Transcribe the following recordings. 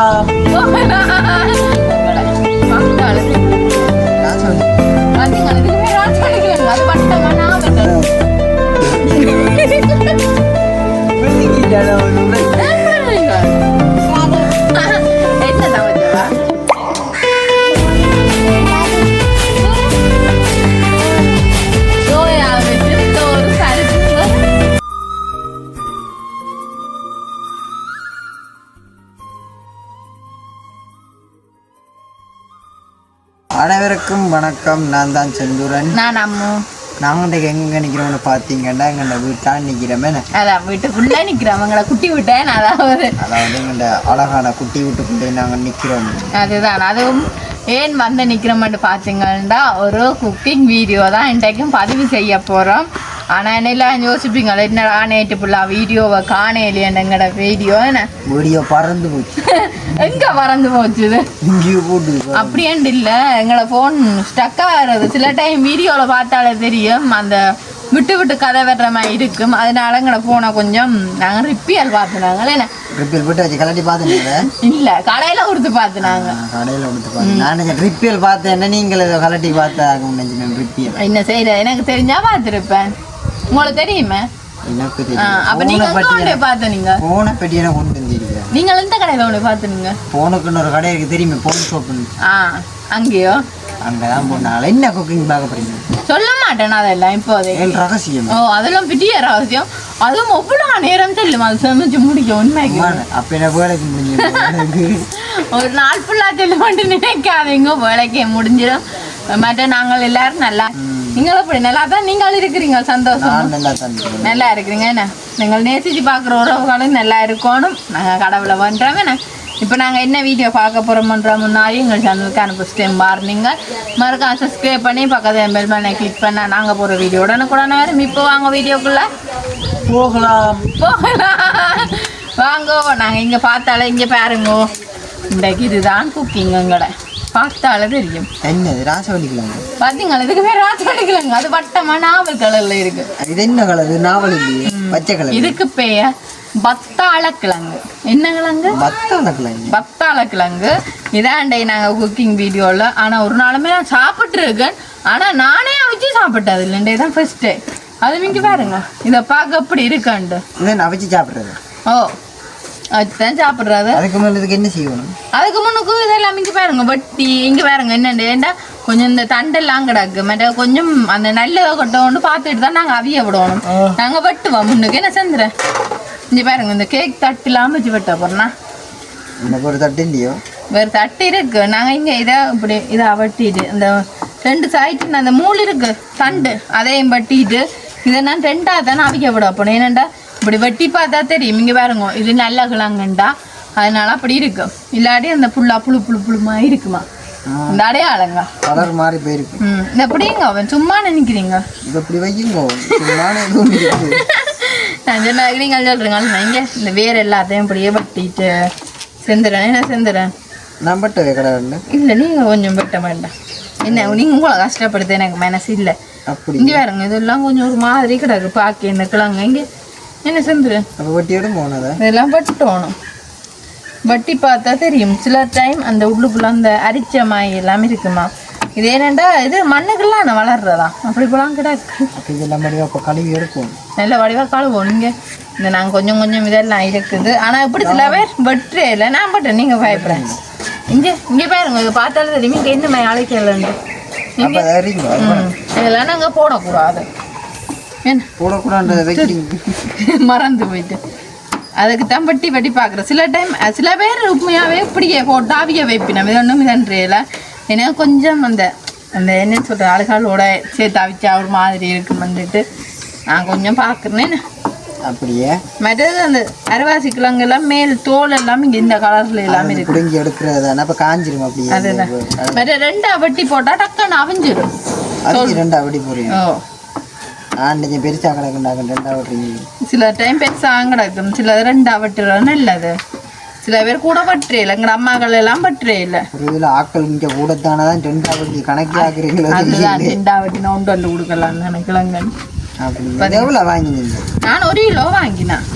போகலாம் நான் அனைவருக்கும் வணக்கம். நான் தான் செந்தூரன். நான் அம்மு. நாங்கள் எங்கே நிற்கிறோம்னு பார்த்தீங்கன்னா எங்கள் வீட்டால் நிற்கிறோமே அதான் வீட்டுக்குள்ள நிக்கிறோம். அவங்கள குட்டி விட்டேன் அதாவது. அதாவது எங்கள் அழகான குட்டி வீட்டுக்குள்ளே நாங்கள் நிற்கிறோம் அதுதான். அதுவும் ஏன் வந்து நிக்கிறோம்னு பார்த்தீங்கன்னா ஒரு குக்கிங் வீடியோ தான் இன்றைக்கும் பதிவு செய்ய போறோம். ஆனா என்னெல்லாம் யோசிப்பீங்க என்னடா நேற்று ஃபுல்லாக வீடியோவை காணையிலேண்டங்கட வீடியோ என்ன வீடியோ பறந்து போச்சு எங்க மறந்து போச்சுது இங்கேயும் போட்டு அப்படியேண்டு இல்லை எங்களை ஃபோன் ஸ்டக்காக ஆகிறது சில டைம் வீடியோவில் பார்த்தாலே தெரியும் அந்த விட்டு விட்டு கதை வர்ற மாதிரி இருக்கும் அதனால எங்களை ஃபோனை கொஞ்சம் நாங்கள் ரிப்பேர் பார்த்துனாங்களே என்ன ரிப்பேல் போட்டு வச்சு கலட்டி பார்த்துனீங்க இல்லை கடையில் கொடுத்து பார்த்துனாங்க கடையில் கொடுத்து பார்த்தேன் நான் ரிப்பேல் பார்த்தேன் நீங்கள் இதை கலட்டி பார்த்தாங்க நினைச்சேன் ரிப்பேல் என்ன செய்யற எனக்கு தெரிஞ்சா பார்த்துருப்பேன் உங்களுக்கு தெரியுமே? அப்ப நீங்க தெரியும் எங்க நீங்க போன பெட்டியை நான் கொண்டு வந்திருக்கிறேன். நீங்கள் எந்த கடையில் கொண்டு பார்த்துனீங்க? போனுக்குன்னு ஒரு கடை இருக்கு தெரியுமே போன் ஆ அங்கேயோ? அங்கே தான் போனால என்ன குக்கிங் பார்க்க போறீங்க? சொல்ல மாட்டேன் அதெல்லாம் இப்போதே. ஏழு ரகசியம்? ஓ அதெல்லாம் பெரிய ரகசியம். அதுவும் எவ்வளோ நேரம் செல்லும் அது சமைச்சு முடிக்க உண்மைக்கு? அப்போ என்ன வேலைக்கு முடிஞ்சு ஒரு நாள் ஃபுல்லாக செல்லுமாட்டு நினைக்காதீங்க. வேலைக்கே முடிஞ்சிடும். மற்ற நாங்கள் எல்லாரும் நல்லா நீங்களும் இப்படி நல்லா தான் நீங்கள் இருக்கிறீங்க சந்தோஷம். நல்லா இருக்கிறீங்க என்ன? நீங்கள் நேசிச்சு பார்க்குற உறவுகளும் நல்லா இருக்கணும். நாங்கள் கடவுளை பண்ணுறோம் இப்போ நாங்கள் என்ன வீடியோ பார்க்க போகிறோம்ன்ற முன்னாடி எங்கள் சேனலுக்கு அனுப்ப பாருங்க மறக்காம சப்ஸ்கிரைப் பண்ணி பக்கத்தில் பெல் பண்ண கிளிக் பண்ண நாங்கள் போகிற வீடியோ உடனுக்குடனே வரும். இப்போ வாங்க வீடியோக்குள்ளே. போகலாம். போகலாம். வாங்கோ நாங்கள் இங்கே பார்த்தாலே இங்கே பாருங்கோ. இன்றைக்கு இதுதான் குக்கிங் எங்களை பார்த்தாலே தெரியும். என்னது ராசவல்லிக்கலாங்க பார்த்தீங்களா இதுக்கு பேர் ராத்திரிக்கலங்க அது வட்டமாக நாவல் கலரில் இருக்குது இது என்ன கலர்? நாவல் இல்லையே. பச்சை கலர். இதுக்கு பெயர் பத்தாள கிழங்கு என்ன கிழங்கு பத்தான கிழங்கு பத்தாள கிழங்கு இதாண்டை நாங்கள் குக்கிங் வீடியோவில் ஆனால் ஒரு நாளுமே நான் சாப்பிட்ருக்கேன் ஆனால் நானே அவிச்சு சாப்பிட்டது இல்லைண்டே தான் ஃபஸ்ட்டு அது இங்கே பாருங்க. இதை பார்க்க அப்படி இருக்காண்டு இதை நான் வச்சு சாப்பிட்றது. ஓ. அதுதான் சாப்பிட்றது. அதுக்கு மேலே இதுக்கு என்ன செய்யணும்? அதுக்கு முன்னுக்கு இதெல்லாம் இங்கே பாருங்க வட்டி இங்கே பாருங்க என்னண்டு ஏண்டா கொஞ்சம் இந்த தண்டெல்லாம் கிடக்கு. மற்ற கொஞ்சம் அந்த நல்லதை கொட்டோன்னு பார்த்துட்டு தான் நாங்கள் அவிய விடணும். நாங்கள் வெட்டுவோம் முன்னுக்கு என்ன செஞ்சுறேன் இங்கே பாருங்க இந்த கேக் தட்டுலாம் வச்சு வெட்ட போறோம்னா எனக்கு ஒரு தட்டு இல்லையோ? வேறு தட்டு இருக்கு. நாங்கள் இங்கே இதை இப்படி இதை வெட்டிட்டு இந்த ரெண்டு சைட்டு அந்த மூள் இருக்கு தண்டு அதையும் வெட்டிட்டு இதை நான் ரெண்டாக தானே அவிக்க விட போனேன் ஏனண்டா இப்படி வெட்டி பார்த்தா தெரியும். இங்கே பாருங்க இது நல்ல கிழங்குண்டா. அதனால அப்படி இருக்கு. இல்லாட்டி அந்த புல்லா புழு புழு புழுமா இருக்குமா? இந்த அடையாளங்க. கலர் மாறி போயிருக்கு. இந்த எப்படிங்க அவன் சும்மா நினைக்கிறீங்க. இது அப்படி வைக்குங்க நான் சொன்ன நீங்கள் சொல்கிறீங்க இங்கே இந்த வேர் எல்லாத்தையும் இப்படியே வெட்டிட்டு செந்துறேன். என்ன செந்துறேன்? நான் பட்டவே கடவுள் இல்லை நீங்கள் கொஞ்சம் வெட்ட வேண்டாம். என்ன நீங்கள் உங்களை கஷ்டப்படுத்த எனக்கு மனசு இல்லை. அப்படி இங்கே பாருங்க இதெல்லாம் கொஞ்சம் ஒரு மாதிரி கிடக்கு. பாக்கி இந்த கிழங்கு இங்கே என்ன செந்துரு அப்போ வட்டியோட போனதா? இதெல்லாம் வெட்டணும். வட்டி பார்த்தா தெரியும். சில டைம் அந்த உள்ளுக்குள்ள அந்த அரிச்ச மாய் எல்லாம் இருக்குமா? இது ஏனண்டா இது மண்ணுக்கெல்லாம் நான் வளர்றதா? அப்படி போலாம் கிடக்கு. இதெல்லாம் மாதிரி அப்போ கழுவி எடுப்போம். நல்ல வடிவாக கழுவோம் நீங்கள் இந்த நாங்கள் கொஞ்சம் கொஞ்சம் இதெல்லாம் இருக்குது. ஆனால் இப்படி சில பேர் வெட்டுறே இல்லை. நான் பட்டேன் நீங்கள் பயப்படுறேன் இங்கே இங்கே பாருங்க இது பார்த்தாலும் தெரியும். இங்கே என்ன மாதிரி அறிங்க ம். இதெல்லாம் நாங்கள் போடக்கூடாது. போடக்கூடாது மறந்து போயிட்டு அதுக்கு தான் வட்டி வட்டி பார்க்குறேன். சில டைம் சில பேர் உண்மையாகவே இப்படியே போட்டு ஆவிய வைப்பினோம். இது ஒன்றும் இதன்றையில ஏன்னா கொஞ்சம் அந்த அந்த என்ன சொல்கிற ஆளுகளோட சேர்த்து அவிச்சா ஒரு மாதிரி இருக்குமென்னுட்டு நான் கொஞ்சம் பார்க்குறேன். அப்படியே. மற்றது அந்த அரைவாசி கிழங்கெல்லாம் மேல் தோல் எல்லாம் இங்கே இந்த கலரில் எல்லாமே இருக்கு. பிடுங்கி எடுக்கிறது அப்போ காஞ்சிரும் அப்படியே. அதுதான். மற்ற ரெண்டா வட்டி போட்டால் டக்குன்னு அவிஞ்சிடும் ரெண்டா வட்டி போறீங்க ஓ. நீங்கள் பெருசாக கிடக்குண்டாங்க ரெண்டா விட்றீங்க சில டைம் பெருசாக கிடக்கும் சில ரெண்டா வெட்டுறது நல்லது. சில பேர் கூட வெட்டுறே எங்கள் அம்மாக்கள் எல்லாம் வெட்டுறே இல்லை. ஒரு இதில் ஆக்கள் இங்கே கூடத்தானே தான் ரெண்டா வட்டி கணக்கே ஆக்குறீங்களோ அதுதான் ரெண்டா வெட்டி நான் ஒன்று வந்து கொடுக்கலாம் நினைக்கலங்க. அப்படி எவ்வளோ வாங்கினீங்க? நான் ஒரு கிலோ வாங்கினேன்.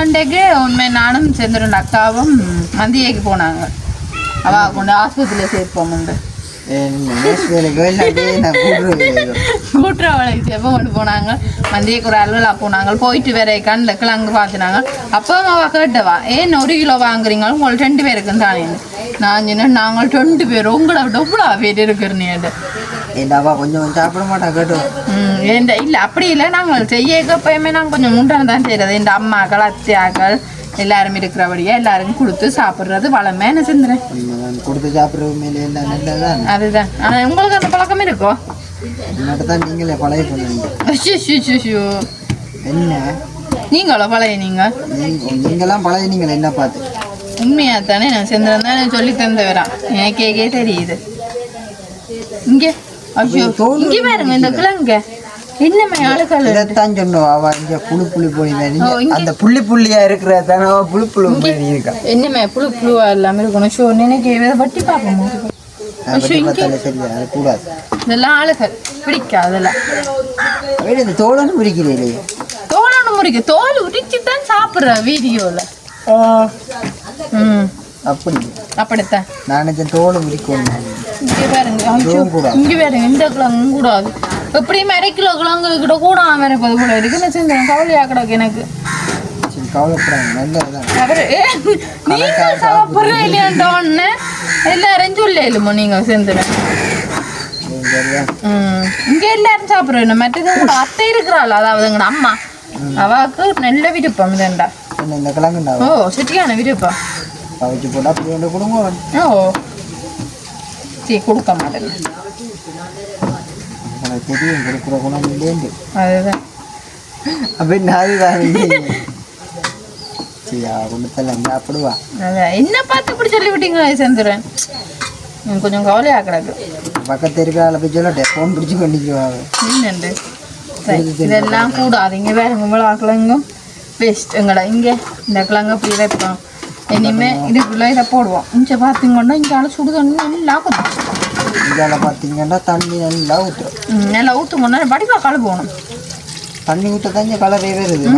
அன்றைக்கு உண்மை நானும் செந்திரன் அக்காவும் மந்தியைக்கு போனாங்க. அவ கொண்டு ஆஸ்பத்திரியில் சேர்ப்போம் உண்டு. வேலைக்கோ இல்லாட்டி நான் கூட்டுறது கூட்டுறவளைக்கு செப்ப கொண்டு போனாங்க? மந்தியக்கு ஒரு அலுவலா போனாங்க. போயிட்டு வேற கண்ணில் கிழங்கு பார்த்துனாங்க அப்போ அவ கேட்டவா ஏன் ஒரு கிலோ வாங்குறீங்க? உங்களுக்கு ரெண்டு பேருக்கும் தானே? நான் சொன்னேன் நாங்கள் ரெண்டு பேரும் உங்களை விட எவ்வளோ பேர் இருக்கிறீங்க ஏண்டாப்பா கொஞ்சம் சாப்பிட மாட்டா ஏண்ட இல்லை அப்படி இல்லை. நாங்கள் செய்ய எப்பயுமே நாங்கள் கொஞ்சம் முண்டான தான் செய்கிறது இந்த அம்மாக்கள் அத்தியாக்கள் எல்லாரும் இருக்கிறபடியா எல்லாருக்கும் கொடுத்து சாப்பிட்றது வளமே. என்ன செஞ்சுறேன் கொடுத்து சாப்பிட்றது மேலே எல்லாம் நல்லதான் அதுதான். ஆனால் உங்களுக்கு அந்த பழக்கம் இருக்கோ? தான் நீங்களே பழைய பண்ணுவீங்க என்ன? நீங்களோ பழைய நீங்க? நீங்களாம் பழைய நீங்கள் என்ன பார்த்து? உண்மையா தானே நான் செந்திரன் தானே சொல்லி தந்து வரான் எனக்கே தெரியுது. இங்க. ஐயோ இங்க பாருங்க இந்த கிழங்க. என்னமே ஆளுகள் இதைத்தான் சொன்னோம். அவ இங்க புழு ஓ, இங்க- அந்த புள்ளி புள்ளியா இருக்கிற தானே அவ புழு புழு போய் இருக்கா? என்னமே புழு புழுவா இல்லாம இருக்கணும்? ஷோ நினைக்க இதை வட்டி பார்ப்போம். இதெல்லாம் ஆளுகள். பிடிக்காது அதெல்லாம் வேற இந்த தோழனும் பிடிக்கிறீங்களே தோல் முறிக்க. தோல் உரிச்சு தான் சாப்பிட்ற வீடியோல. ம். அப்படி. அப்படித்தான். நான் தோலும் பிடிக்கணும் இங்க பாருங்க. இங்க பாருங்க இந்த கிழங்கு கூடாது. எப்படியும் அரை கிலோ கிழங்கு கிட்ட கூட இருப்பது கூட இருக்கு நான் செஞ்சேன் கவலையா கிடக்கு எனக்கு சாப்பிட்ற இல்லையாண்டோன்னு எல்லாரும் சொல்லிடுமோ நீங்க செஞ்சுறேன் சரி, சரியா? ம். இங்க எல்லாரும் சாப்பிட்றேன் மற்றது உங்களோட அத்தை இருக்கிறாள். அதாவது எங்களோட அம்மா. அவாக்கு நல்ல விருப்பம் இதண்டா. ஓ சுட்டியான விருப்பம். ஒன்று ஓ. சரி கொடுக்க மாட்டேன். தெரியும் கொடுக்குற குணம் இல்லைன்னு அதுதான் அப்படி நான் சரியா குடும்பத்தில் சாப்பிடுவா அதான். என்ன பார்த்து இப்படி சொல்லி விட்டீங்களா செந்துறேன் கொஞ்சம் கவலையா கிடக்கு. பக்கத்து இருக்கிற போய் சொல்லட்டேன் ஃபோன் பிடிச்சி பண்ணிக்குவாங்க என்னண்டு இதெல்லாம் கூடாது இங்கே வேற உங்களை கிழங்கும் பெஸ்ட் எங்கடா இங்கே. இந்த கிழங்கு அப்படி வைப்போம் இனிமே இதுக்குள்ளே இதை போடுவோம். இங்கே பார்த்தீங்கன்னா இங்கே சுடு தண்ணி நல்லா கொதிச்சு இங்கே பார்த்தீங்கன்னா தண்ணி நல்லா ஊற்றுறோம் நல்லா ஊற்றுங்கன்னா வடிவா கழுவணும் தண்ணி ஊற்ற தான் கலரே வருது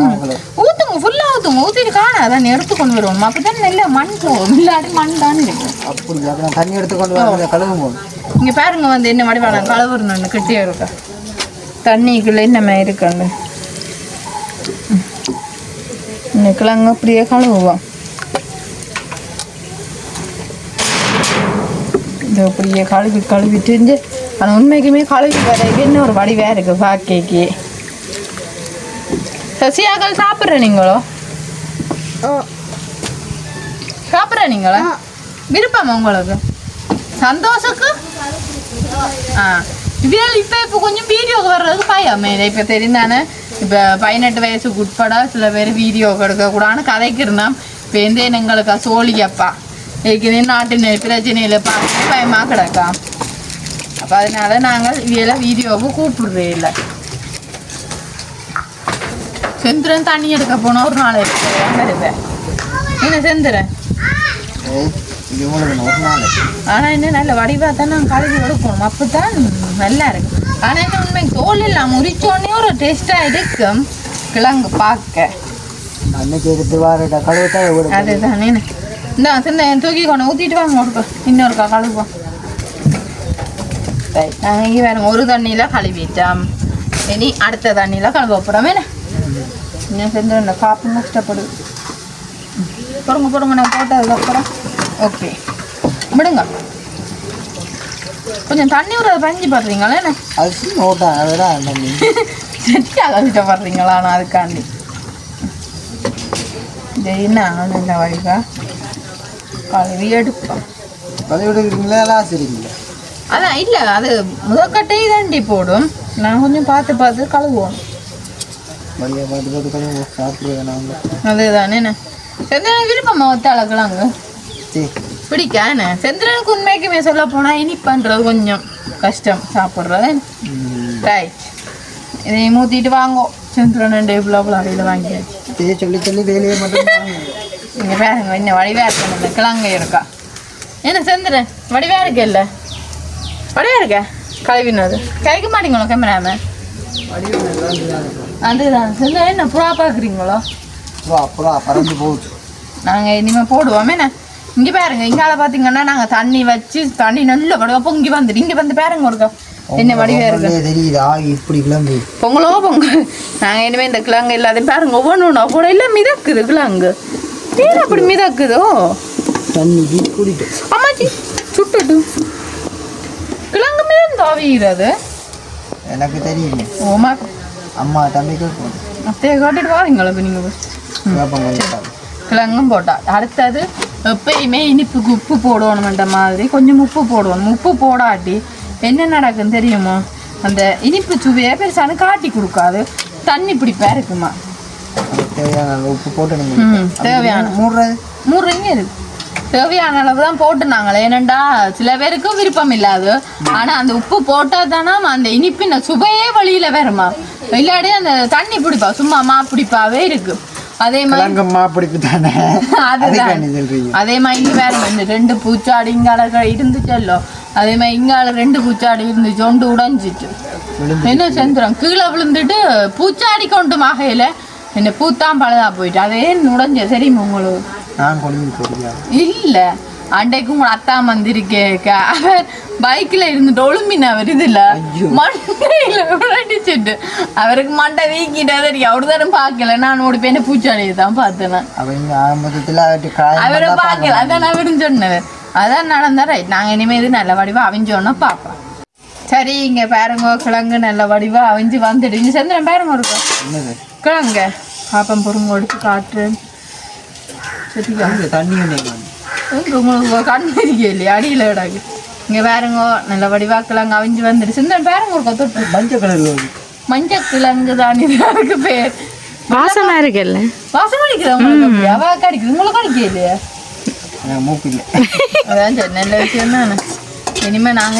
ஊற்றுங்க ஃபுல்லாக ஊற்றுங்க ஊற்றிட்டு காணாதான் எடுத்து கொண்டு வருவோம் அப்போ தான் நல்ல மண் போகும். இல்லாட்டி மண் தான் இருக்கும் அப்படி தண்ணி எடுத்து கொண்டு வர கழுவும் இங்கே பாருங்க வந்து என்ன வடிவான கழுவுறணுன்னு கிட்டே இருக்கா? தண்ணிக்குள்ளே என்னமே இருக்குன்னு. ம். இந்த கிழங்கு அப்படியே கழுவுவோம் இது அப்படியே கழுவி கழுவிட்டு ஆனால் உண்மைக்குமே கழுவி இன்னும் ஒரு வடிவாக இருக்குது பாக்கைக்கு சசியாக்கள் சாப்பிட்ற நீங்களோ? சாப்பிட்ற நீங்களா? விருப்பமா உங்களுக்கு? சந்தோஷக்கு? ஆ. இவியல் இப்போ இப்போ கொஞ்சம் வீடியோக்கு வர்றதுக்கு பயம். இப்போ தெரிந்தானே? இப்போ பதினெட்டு வயசுக்கு உட்பட சில பேர் வீடியோ எடுக்கக்கூடாதுன்னு கதைக்கு இருந்தான். இப்போ எந்த எங்களுக்கு சோழியப்பா. ஏற்கனவே நாட்டு பிரச்சனையில் பார்த்து பயமாக கிடக்கா? அப்போ அதனால நாங்கள் இவையெல்லாம் வீடியோவுக்கு கூப்பிடுறே இல்லை செந்திரன் தண்ணி எடுக்க போனால் ஒரு நாள் எடுப்பேன் என்ன செந்திரன் ஆனால் ஒரு நாள் என்ன நல்ல வடிவா தான் நாங்கள் கழுவி கொடுக்கணும் அப்பதான் நல்லா இருக்கும் ஆனால் என்ன உண்மை தோல் இல்லை முறிச்சோடனே ஒரு டேஸ்டா இருக்கும் கிழங்கு பார்க்க அதுதானே என்ன இந்த சின்ன தூக்கி கொண்டு ஊற்றிட்டு வாங்க இன்னொருக்கா கழுவோம் சரி. நாங்கள் இங்கே வேறு ஒரு தண்ணியில் கழுவிட்டோம் இனி அடுத்த தண்ணியில் கழுவ போகிறோம் என்ன? இன்னும் செஞ்சு இந்த காப்பு கஷ்டப்படுது பொறுங்க பொறுங்க. நான் போட்டதுக்கப்புறம் ஓகே விடுங்க. கொஞ்சம் தண்ணி விட பஞ்சு படுறீங்களா? என்ன? அரிசி நோட்டா அதெல்லாம் தண்ணி. செட்டியாக கஷ்டப்படுறீங்களா நான் அதுக்காண்டி. என்ன நல்ல வழிகா கழுவி எடுப்போம். கழுவி எடுக்கிறீங்களா? ஆசிரியங்களா அதான் இல்லை அது முதற்கட்டை தாண்டி போடும் நான் கொஞ்சம் பார்த்து பார்த்து கழுவுவோம் வழியாக பார்த்து பார்த்து கழுவு சாப்பிடுவேன் நாங்கள் அதுதானே விருப்பமா பிடிக்கா என்ன செந்திரனுக்கு உண்மைக்குமே சொல்ல போனால் இனிப்புன்றது கொஞ்சம் கஷ்டம் சாப்பிட்றது ரைட் இதை மூத்திட்டு வாங்கோ செந்திரன் ரெண்டு இவ்வளோ இவ்வளோ அவையில் வாங்கியாச்சு சொல்லி சொல்லி வேலையை மட்டும் இங்கே பாருங்க இன்னும் வடிவா இருக்கணும் கிழங்கு இருக்கா என்ன செந்திரன் வடிவா இருக்கல்ல வடிவா இருக்க? கழுவினது. கழிக்க மாட்டீங்களோ கேமராமேன் அதுதான். செந்திரன் என்ன புறா பார்க்குறீங்களோ? புறா புறா பறந்து போகுது. நாங்க இனிமே போடுவோம். என்ன? இங்க பாருங்க. இங்கால பாத்தீங்கன்னா நாங்க தண்ணி வச்சு தண்ணி நல்ல வடிவா பொங்கி வந்துட்டு இங்க வந்து பாருங்க ஒருக்கா என்ன வடிவா இருக்கு? தெரியுது. இப்படி கிளம்பி பொங்கலோ பொங்கல். நாங்க இனிமே இந்த கிழங்கு எல்லாத்தையும் பாருங்க. ஒவ்வொன்றும் கூட எல்லாம் மிதக்குது கிழங்கு. ஏன் அப்படி மிதக்குதோ? குடிட்டு. அம்மாச்சி சுட்டுட்டு. தாவிகிறது எனக்கு தெரியும். ஓமா அம்மா. தம்பி கேட்கும். அத்தையை காட்டிட்டு வாருங்களா நீங்க கேட்பாங்க கேட்பாங்க. கிழங்கும் போட்டா. அடுத்தது எப்பயுமே இனிப்புக்கு உப்பு போடணுமென்ற மாதிரி கொஞ்சம் உப்பு போடணும். உப்பு போடாட்டி என்ன நடக்கும் தெரியுமா? அந்த இனிப்பு சுவையை பெருசானு காட்டி கொடுக்காது. தண்ணி பிடிப்பா இருக்குமா தேவையான உப்பு போட்டு நீங்கள் தேவையான. மூடுறது? மூறுங்க இருக்கு. தேவையான அளவு தான் போட்டு நாங்களே ஏனண்டா சில பேருக்கு விருப்பம் இல்லாது. ஆனா அந்த உப்பு போட்டா தானே அந்த இனிப்பின் சுவையே வழியில வருமா இல்லாட்டி அந்த தண்ணி பிடிப்பா சும்மா மா பிடிப்பாவே இருக்கு. அதே மாதிரி பிடிப்பு தானே அதுதான். அதே மாதிரி இங்க வேற இந்த ரெண்டு பூச்சாடி இங்கால இருந்துச்சல்லோ அதே மாதிரி இங்கால ரெண்டு பூச்சாடி இருந்துச்சு ஒன்று விழுந்து என்ன செஞ்சிடும் கீழே விழுந்துட்டு பூச்சாடி கொண்டு மகையில என்ன பூத்தான் பழுதா போயிட்டு அதே உடைஞ்ச சரிம்மா உங்களுக்கு. நான் இல்ல. அண்டைக்கு உங்க அத்தா வந்திருக்கேக்க அவர் பைக்ல இருந்துட்டு ஒழும்பின அவர் இதுல. மண்டையில விளையாடிச்சுட்டு அவருக்கு மண்டை வீக்கிட்டே தெரியும் அவரு தானே பார்க்கல நான் ஓடி போய் என்ன பூச்சாடியை தான் பார்த்தேன் அவரை பார்க்கல. அதான் அவரும் சொன்னவர் அதான் நடந்தா ரைட் நாங்க இனிமே இது நல்ல வடிவா அவிஞ்சோன்னா பார்ப்போம். சரி இங்க பாருங்க. கிழங்கு நல்ல வடிவா அவிஞ்சு வந்துடு இங்க சந்திரன் பாருங்க இருக்கும் கிழங்க. பாப்பம் பொறுங்க எடுத்து காட்டுறேன் சரியா இங்க தண்ணி உங்களுக்கு கண் தெரிய இல்லையா அடியில் விடாது இங்க பாருங்க நல்ல வடிவா கிழங்கு அவிஞ்சு வந்துடு சந்திரன் பாருங்க ஒரு தொட்டு மஞ்சள் வருது மஞ்சள் கிழங்கு தான் இதுக்கு பேர் வாசமா இருக்குல்ல வாசம் அடிக்குது உங்களுக்கு அப்படி அவ கடிக்குது உங்களுக்கு அடிக்க இல்லையா மூக்கு இல்லை அதான் நல்ல விஷயம் தானே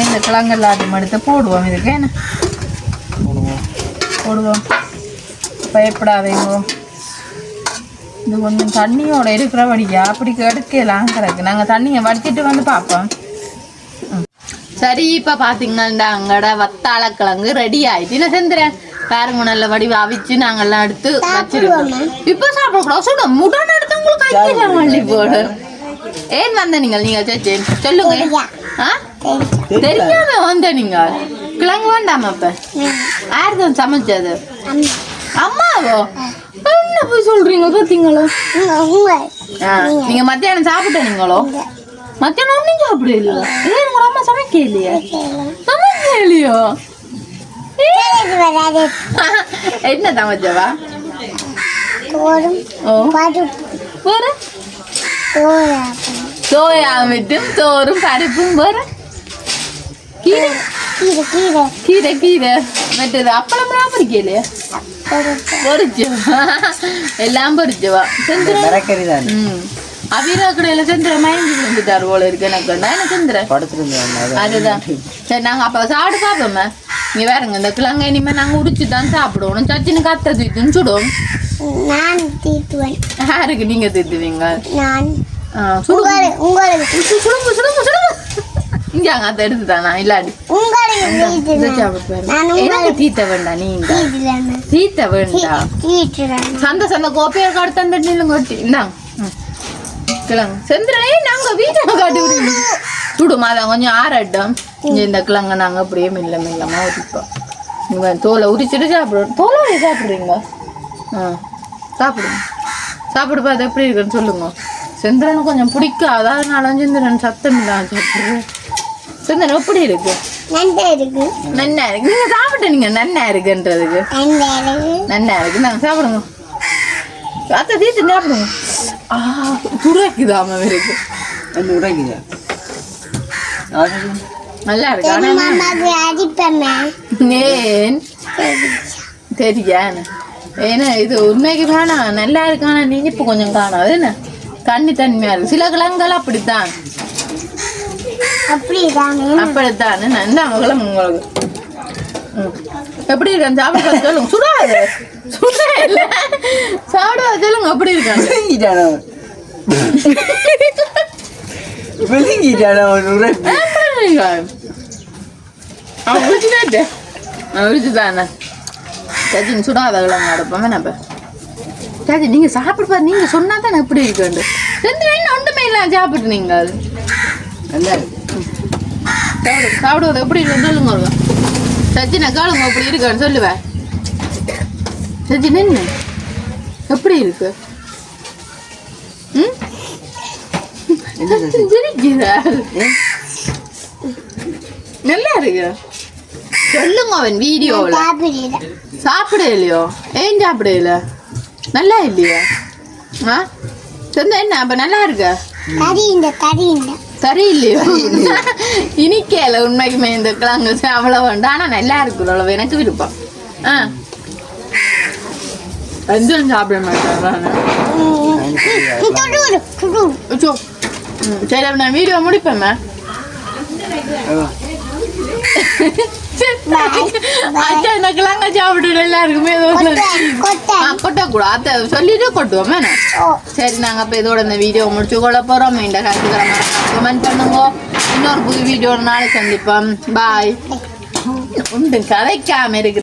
இந்த போடுவோம் இதுக்கு என்ன போடுவோம் பயப்படாதீங்க இது கொஞ்சம் தண்ணியோட இருக்கிறபடியா? அப்படி எடுக்கலாம் கிடக்கு நாங்கள் தண்ணியை வடிச்சிட்டு வந்து பார்ப்போம். சரி இப்போ பார்த்தீங்கன்னா அங்கட வத்தாள கிழங்கு ரெடி ஆயிட்டு. என்ன செந்துறேன் பாருங்க நல்ல வடிவ அவிச்சு நாங்கெல்லாம் எடுத்து வச்சிருக்கோம். இப்போ சாப்பிடக்கூடாது. சொல்ல முடன் எடுத்து உங்களுக்கு கையில மல்லி போடு. ஏன் வந்த நீங்கள்? நீங்கள் சேச்சி சொல்லுங்க. ஆ? தெரியாம வந்த நீங்க கிழங்கு வேண்டாமா அப்ப யார் தான் சமைச்சது. அம்மாவோ? என்ன போய் சொல்றீங்க பாத்தீங்களோ? நீங்க மத்தியானம் சாப்பிட்டீங்களோ மத்தியானம் ஒன்றும் சாப்பிட இல்லையா ஏன் உங்க அம்மா சமைக்க இல்லையா சமைக்க இல்லையோ என்ன சமைச்சவா? வேற? சோயா விட்டும் சோறும் பருப்பும் வேற? கீரை? கீரை கீரை. மற்றது அப்பளம்லாம் பொரிக்கலையா பொரிச்சவா எல்லாம் தான் ம் அபிரா கடையில செந்திர மயங்கி விழுந்துட்டார் போல இருக்கு எனக்கு என்ன அதுதான் சரி நாங்க அப்ப சாப்பிட்டு பார்ப்போமே இங்க வேறங்க இந்த கிழங்க இனிமே நாங்க உரிச்சு தான் சாப்பிடுவோம் சச்சின்னு கத்த தூக்கின்னு சுடும் நான் தீட்டுவேன் யாருக்கு நீங்க திட்டுவீங்க நான் சுடுங்க சுடுங்க சுடுங்க இங்க அங்க அதை எடுத்து தானா இல்லாடி எனக்கு தீத்த வேண்டாம் நீங்க தீத்த வேண்டாம். சந்த சந்த கோப்பையை காட்டு தந்த நீளும் கொட்டி இந்தாங்க. கிழங்கு. செந்திரனே நாங்க வீட்டை காட்டி விடுங்க சுடுமா அதான் கொஞ்சம் ஆறட்டும். இந்த கிழங்க நாங்க அப்படியே மெல்ல மெல்லமா உரிப்போம். நீங்க தோலை உரிச்சிட்டு சாப்பிடுவோம். தோலை சாப்பிடுறீங்க ஆ. சாப்பிடுங்க சாப்பிடு பார்த்து எப்படி இருக்குன்னு சொல்லுங்க. செந்திரன் கொஞ்சம் பிடிக்காது? அதனால செந்திரன் சத்தம் இல்லாம சாப்பிடுறேன். செந்திரன் எப்படி இருக்கு. நன்றி இருக்கு. நன்னா இருக்கு. நீங்க சாப்பிட்டு நீங்க நன்னா இருக்குன்றதுக்கு. நல்லா இருக்கு. நாங்க சாப்பிடுங்க. அத்தை தீத்து சாப்பிடுங்க. ஆ துரைக்குதாம இருக்கு நல்லா இருக்கு. ஆனா மாமாக்கு அடிப்பேன் ஏன்? தெரியான்னு ஏன்னா இது உண்மைக்கு வேணாம் நல்லா இருக்கு. ஆனா இனிப்பு கொஞ்சம் காணாது. என்ன? தண்ணி தன்மையா இருக்கு. சில கிழங்குகள் அப்படித்தான். அப்படித்தான்? என்ன மகளும் உங்களுக்கு. ம். எப்படி இருக்கான் சாப்பிட சொல்லுங்க. சுடாது சுடா இல்ல. சாப்பிட சொல்லுங்க எப்படி இருக்காங்க? விழுங்கிட்டான விழுங்கிட்டான ஒரு உரைப்பு அவன் விரிச்சுதானே சச்சின் சுடாத கிழங்கு அடைப்போம் வேணாப்ப சரி நீங்க சாப்பிட்டு பாரு. நீங்க சொன்னா தானே எப்படி இருக்கு ரெண்டு வேணும் ஒன்றுமே இல்லாம சாப்பிட்டு நீங்க அது நல்லா இருக்கு. சாப்பிடு சாப்பிடுவது எப்படி இருக்குன்னு சொல்லுங்க சச்சினை கேளுங்க எப்படி இருக்கான்னு சொல்லுவேன் சச்சின் என்ன? எப்படி இருக்கு? ம்? நல்லா இருக்கு சொல்லுங்க அவன் வீடியோவில். சாப்பிட இல்லையோ? ஏன் சாப்பிட இல்ல நல்லா இல்லையா? ஆ? சொந்த என்ன அப்ப நல்லா இருக்க? கறி இந்த கறி இந்த. சரியில்லையோ? இனிக்கல உண்மைக்குமே இந்த கிழங்கு அவ்வளவு வேண்டாம் ஆனா நல்லா இருக்கு அவ்வளவு எனக்கு விருப்பம். ஆ. அஞ்சலும் சாப்பிட மாட்டேன் சரி நான் வீடியோ முடிப்பேன் இந்த கிழங்க சாப்பிட்டு ஒண்ணு. கொட்டை கொட்டக்கூடாது. அத்தை சொல்லிட்டு கொட்டுவோம். ஓ. சரி நாங்க அப்ப இதோட இந்த வீடியோ முடிச்சு கொள்ள போறோம். இந்த கருத்துக்களை கமெண்ட் பண்ணுங்க. இன்னொரு புது வீடியோ நாளை சந்திப்போம். பாய் உண்டு கதைக்காம இருக்கு